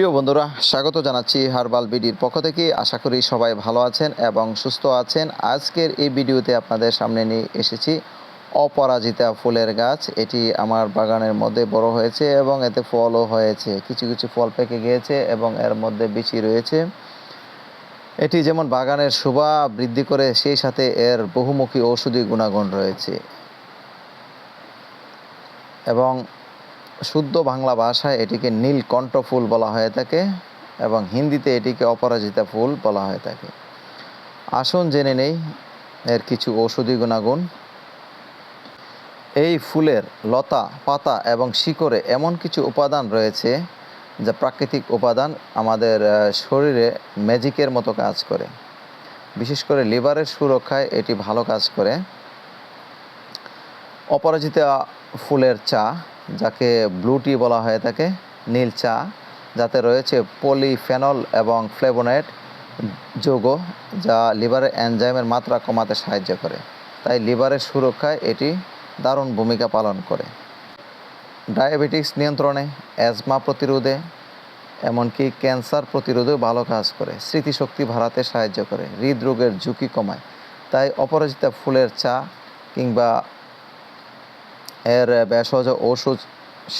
প্রিয় বন্ধুরা, স্বাগত জানাচ্ছি হারবাল বিডির পক্ষ থেকে। আশা করি সবাই ভালো আছেন এবং সুস্থ আছেন। আজকের এই ভিডিওতে আপনাদের সামনে নিয়ে এসেছি অপরাজিতা ফুলের গাছ। এটি আমার বাগানের মধ্যে বড় হয়েছে এবং এতে ফলও হয়েছে। কিছু কিছু ফল পেকে গিয়েছে এবং এর মধ্যে বিচি রয়েছে। এটি যেমন বাগানের শোভা বৃদ্ধি করে, সেই সাথে এর বহুমুখী ঔষধি গুণাগুণ রয়েছে। এবং শুদ্ধ বাংলা ভাষায় এটিকে নীলকণ্ঠ ফুল বলা হয়ে থাকে এবং হিন্দিতে এটিকে অপরাজিতা ফুল বলা হয়ে থাকে। আসুন জেনে নেই এর কিছু ঔষধি গুণাগুণ। এই ফুলের লতা, পাতা এবং শিকড়ে এমন কিছু উপাদান রয়েছে যা প্রাকৃতিক উপাদান আমাদের শরীরে ম্যাজিকের মতো কাজ করে। বিশেষ করে লিভারের সুরক্ষায় এটি ভালো কাজ করে। অপরাজিতা ফুলের চা যাকে ব্লু টি বলা হয়ে থাকে নীল চা, যাতে রয়েছে পলিফেনল এবং ফ্লেভোনেট যৌগ যা লিভারের এনজাইমের মাত্রা কমাতে সাহায্য করে। তাই লিভারের সুরক্ষায় এটি দারুণ ভূমিকা পালন করে। ডায়াবেটিক্স নিয়ন্ত্রণে, অ্যাজমা প্রতিরোধে, এমনকি ক্যান্সার প্রতিরোধেও ভালো কাজ করে। স্মৃতিশক্তি বাড়াতে সাহায্য করে। হৃদরোগের ঝুঁকি কমায়। তাই অপরাজিতা ফুলের চা কিংবা এর ভেষজ ওষুধ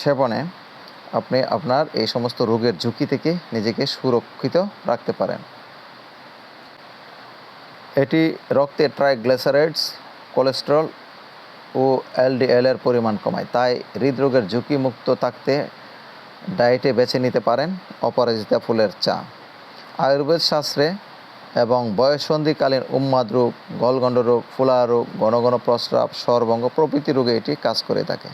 সেবনে আপনি আপনার এই সমস্ত রোগের ঝুঁকি থেকে নিজেকে সুরক্ষিত রাখতে পারেন। এটি রক্তে ট্রাইগ্লিসারাইডস, কোলেস্টেরল ও এলডিএল এর পরিমাণ কমায়। তাই হৃদরোগের ঝুঁকি মুক্ত থাকতে ডায়েটে বেছে নিতে পারেন অপরাজিতা ফুলের চা। আয়ুর্বেদ শাস্ত্রে এবং বয়সন্ধিকালীন উম্মাদ রোগ গলগণ্ড রোগ ফুলা রোগ ঘন ঘন প্রস্রাব, সরবঙ্গ প্রভৃতি রোগে এটি কাজ করে থাকে।